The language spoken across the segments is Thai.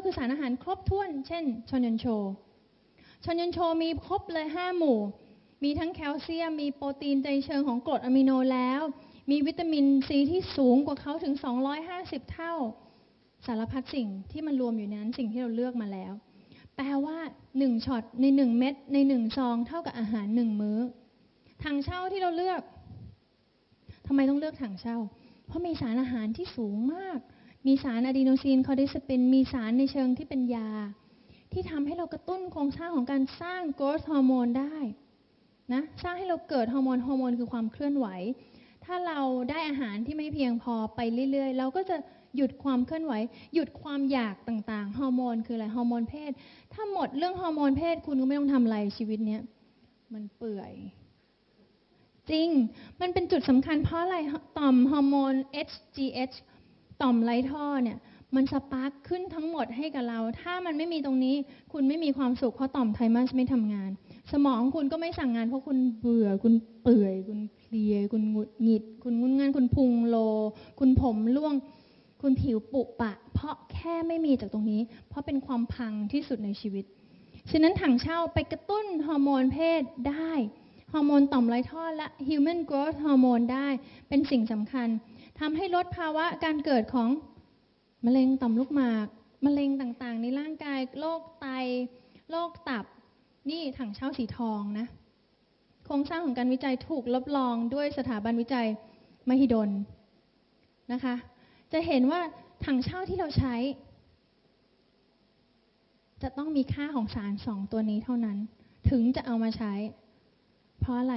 ็คือสารอาหารครบถ้วน เช่น ชอนยันโช ชอนยันโชมีครบเลย5หมู่ มีทั้งแคลเซียม มีโปรตีนในเชิงของกรดอะมิโนแล้ว มีวิตามินซีที่สูงกว่าเขาถึง 250 เท่า สารพัดสิ่งที่มันรวมอยู่ในนั้นสิ่งที่เราเลือกมาแล้ว แปลว่า1ช็อตใน 1 เม็ดใน1ซองเท่ากับอาหาร 1 มื้อถังเช่าที่เราเลือกทำไมต้องเลือกถังเช่า เพราะมีสารอาหารที่สูงมาก มีสารอะดีโนซีนคอร์ดิสเปนมีสารในเชิงที่เป็นยา ที่ทำให้เรากระตุ้นโครงสร้างของการสร้างโกรทฮอร์โมนได้นะสร้างให้เราเกิดฮอร์โมนฮอร์โมนคือความเคลื่อนไหว ถ้าเราได้อาหารที่ไม่เพียงพอไปเรื่อยๆ เราก็จะหยุดความเคลื่อนไหว หยุดความอยากต่างๆฮอร์โมนคืออะไรฮอร์โมนเพศ ถ้าหมดเรื่องฮอร์โมนเพศคุณก็ไม่ต้องทำอะไรชีวิตเนี้ยมันเปื่อย จริง มันเป็นจุดสำคัญเพราะอะไรต่อมฮอร์โมน HGH ต่อมไรท่อเนี่ยมันสปาร์คขึ้นทั้งหมดให้กับเรา ถ้ามันไม่มีตรงนี้ คุณไม่มีความสุขเพราะต่อมไทมัสไม่ทำงาน สมองคุณก็ไม่สั่งงานเพราะคุณเบื่อ คุณเปื่อย คุณเพลีย คุณหงุดหงิด คุณงุนงาน คุณพุงโล คุณผมร่วง คุณผิวปุปะ เพราะแค่ไม่มีจากตรงนี้ เพราะเป็นความพังที่สุดในชีวิต ฉะนั้นถังเช่าไปกระตุ้นฮอร์โมนเพศได้ ฮอร์โมนต่อมไรท่อและ Human Growth Hormone ได้ เป็นสิ่งสำคัญ ทำให้ลดภาวะการเกิดของมะเร็งต่อมลูกหมาก มะเร็งต่างๆ ในร่างกาย โรคไต โรคตับ นี่ถังเช่าสีทองนะ โครงสร้างของการวิจัยถูกรับรองด้วยสถาบันวิจัยมหิดลนะคะ จะเห็นว่าถังเช่าที่เราใช้ จะต้องมีค่าของสารสองตัวนี้เท่านั้น ถึงจะเอามาใช้ เพราะอะไร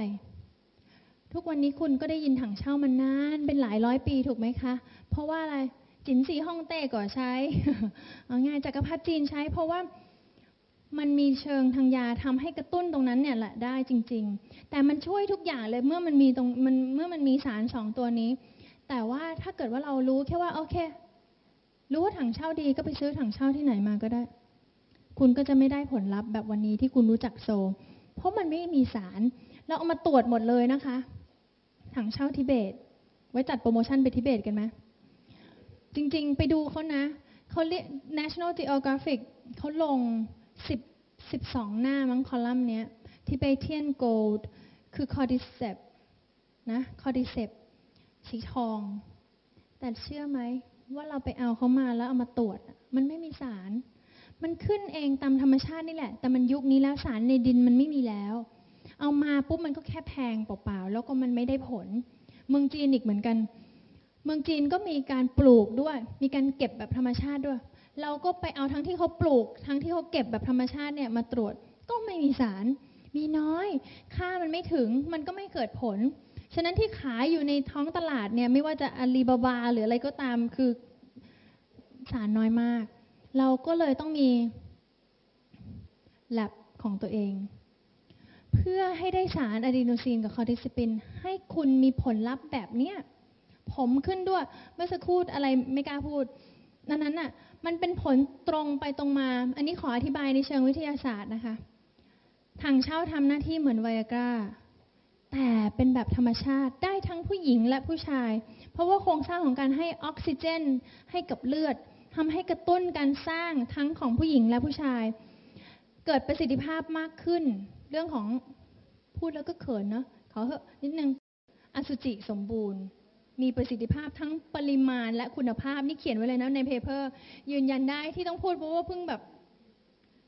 ทุกวันนี้คุณก็ได้ยินถังเช่ามานนานเป็นหลายร้อยปีถูกไหมคะ เพราะว่าอะไรจินซีฮ่องเต้ก็ใช้เอาง่ายจักรพรรดิจีนใช้ เพราะว่ามันมีเชิงทางยาทำให้กระตุ้นตรงนั้นเนี่ยแหละได้จริง ๆ แต่มันช่วยทุกอย่างเลยเมื่อมันมีตรงมันเมื่อมันมีสารสองตัวนี้ แต่ว่าถ้าเกิดว่าเรารู้แค่ว่าโอเค รู้ว่าถังเช่าดีก็ไปซื้อถังเช่าที่ไหนมาก็ได้ คุณก็จะไม่ได้ผลลัพธ์แบบวันนี้ที่คุณรู้จักโซ เพราะมันไม่มีสาร เราเอามาตรวจหมดเลยนะคะ ถังเช่าทิเบต ไว้จัดโปรโมชั่นไปทิเบตกันไหมจริงๆ ไปดูเขานะเขาเรียก National Geographic เขาลง 10 12 หน้ามั้งคอลัมน์เนี้ย Tibetan Gold คือ Cordyceps นะ Cordyceps สีทอง แต่เชื่อไหมว่าเราไปเอาเขามาแล้วเอามาตรวจ มันไม่มีสาร มันขึ้นเองตามธรรมชาตินี่แหละ แต่มันยุคนี้แล้วสารในดินมันไม่มีแล้ว เอามาปุ๊บมันก็แค่แพงเปล่าๆ แล้วก็มันไม่ได้ผล เมืองจีนอีกเหมือนกัน เมืองจีนก็มีการปลูกด้วย มีการเก็บแบบธรรมชาติด้วย เราก็ไปเอาทั้งที่เขาปลูก ทั้งที่เขาเก็บแบบธรรมชาติเนี่ยมาตรวจก็ไม่มีสาร มีน้อย ค่ามันไม่ถึง มันก็ไม่เกิดผล ฉะนั้นที่ขายอยู่ในท้องตลาดเนี่ยไม่ว่าจะอาลีบาบาหรืออะไรก็ตามคือสารน้อยมาก เราก็เลยต้องมีแลบของตัวเอง เพื่อให้ได้สารอะดีโนซีนกับคอร์ติซปิน ให้คุณมีผลลัพธ์แบบเนี้ยผมขึ้นด้วยเมื่อสักครู่อะไรไม่กล้าพูดนั้นนั้นน่ะมันเป็นผลตรงไปตรงมา อันนี้ขออธิบายในเชิงวิทยาศาสตร์นะคะถังเช่าทำหน้าที่เหมือนไวอากราแต่เป็นแบบธรรมชาติได้ทั้งผู้หญิงและผู้ชาย เพราะว่าโครงสร้างของการให้ออกซิเจน ให้กับเลือดทำให้กระตุ้นการสร้างทั้งของผู้หญิงและผู้ชาย เกิดประสิทธิภาพมากขึ้นเรื่องของพูดแล้วก็เขินเนาะขอเหอะนิดนึงอสุจิสมบูรณ์ มีประสิทธิภาพทั้งปริมาณและคุณภาพนี่เขียนไว้เลยนะในเพเปอร์ยืนยันได้ที่ต้องพูดเพราะว่าเพิ่งแบบ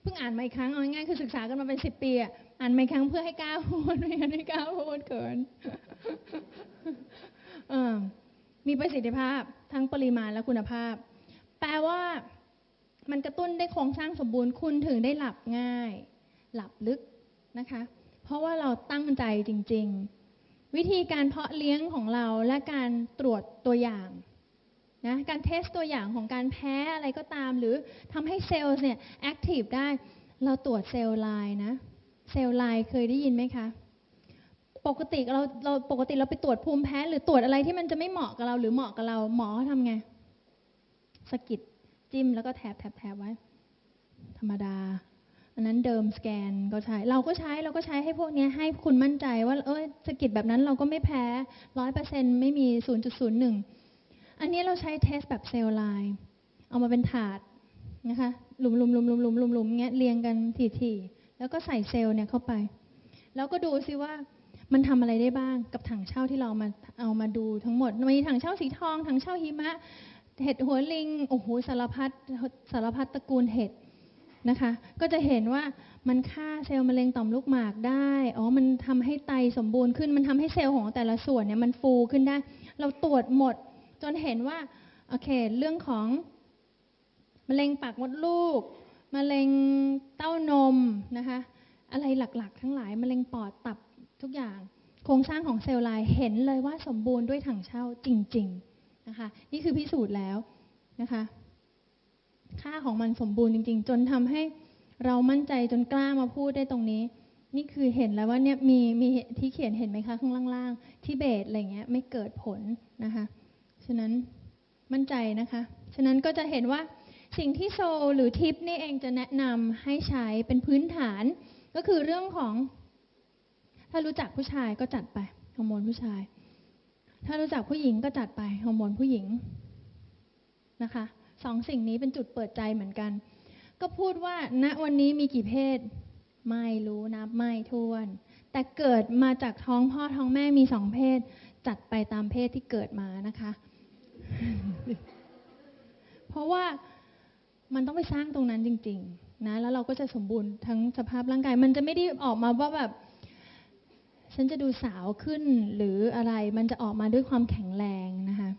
เพิ่งอ่านมาอีกครั้งเอาง่ายๆคือศึกษากันมาเป็นสิบปีอะอ่านมาอีกครั้งเพื่อให้กล้าพูดไม่งั้นไม่กล้าพูดเขินมีประสิทธิภาพทั้งปริมาณและคุณภาพ แปลว่ามันกระตุ้นได้โครงสร้างสมบูรณ์คุณถึงได้หลับง่าย หลับลึก นะคะ เพราะว่าเราตั้งใจจริง ๆ วิธีการเพาะเลี้ยงของเราและการตรวจตัวอย่างนะการเทสตัวอย่างของการแพ้อะไรก็ตาม หรือทำให้เซลล์เนี่ยแอคทีฟได้ เราตรวจเซลล์ไลน์นะ เซลล์ไลน์เคยได้ยินไหมคะ ปกติเราเราปกติเราไปตรวจภูมิแพ้ หรือตรวจอะไรที่มันจะไม่เหมาะกับเรา หรือเหมาะกับเราหมอเขาทำไงสกิดจิ้มแล้วก็แถบแถบแถบไว้ ธรรมดา อันนั้นเดิมสแกนก็ใช้ เราก็ใช้เราก็ใช้ให้พวกนี้ให้คุณมั่นใจว่าเออสกิดแบบนั้นเราก็ไม่แพ้ร้อยเปอร์เซ็นไม่มีศูนย์จุดศูนย์หนึ่งอันนี้เราใช้เทสแบบเซลล์ไลน์เอามาเป็นถาดนะคะหลุมหลุมหลุมหลุมหลุมหลุมหลุมเงี้ยเรียงกันถี่ๆแล้วก็ใส่เซลล์เนี่ยเข้าไป แล้วก็ดูซิว่ามันทำอะไรได้บ้างกับถังเช่าที่เรามาเอามาดูทั้งหมดมีถังเช่าสีทองถังเช่าหิมะ เห็ดหัวลิงโอ้โหสารพัดสารพัดตระกูลเห็ด นะคะ ก็จะเห็นว่ามันฆ่าเซลล์มะเร็งต่อมลูกหมากได้ อ๋อ มันทำให้ไตสมบูรณ์ขึ้น มันทำให้เซลล์ของแต่ละส่วนเนี่ยมันฟูขึ้นได้ เราตรวจหมด จนเห็นว่า โอเค เรื่องของมะเร็งปากมดลูก มะเร็งเต้านมนะคะ อะไรหลักๆ ทั้งหลาย มะเร็งปอดตับทุกอย่าง โครงสร้างของเซลล์ไลน์เห็นเลยว่าสมบูรณ์ด้วยถังเช่าจริง ๆ นะคะ นี่คือพิสูจน์แล้วนะคะ ค่าของมันสมบูรณ์จริง ๆ จนทำให้เรามั่นใจจนกล้ามาพูดได้ตรงนี้ นี่คือเห็นแล้วว่าเนี่ยมีมีที่เขียนเห็นไหมคะข้างล่างๆที่เบสอะไรเงี้ยไม่เกิดผลนะคะ ฉะนั้นมั่นใจนะคะ ฉะนั้นก็จะเห็นว่าสิ่งที่โซลหรือทิปนี่เองจะแนะนำให้ใช้เป็นพื้นฐาน ก็คือเรื่องของ ถ้ารู้จักผู้ชายก็จัดไปฮอร์โมนผู้ชาย ถ้ารู้จักผู้หญิงก็จัดไปฮอร์โมนผู้หญิงนะคะ สองสิ่งนี้เป็นจุดเปิดใจเหมือนกัน ก็พูดว่าณวันนี้มีกี่เพศ ไม่รู้นับไม่ท้วน แต่เกิดมาจากท้องพ่อท้องแม่มีสองเพศ จัดไปตามเพศที่เกิดมานะคะ เพราะว่ามันต้องไปสร้างตรงนั้นจริง ๆ นะ แล้วเราก็จะสมบูรณ์ทั้งสภาพร่างกาย มันจะไม่ได้ออกมาว่าแบบ ฉันจะดูสาวขึ้นหรืออะไร มันจะออกมาด้วยความแข็งแรงนะคะ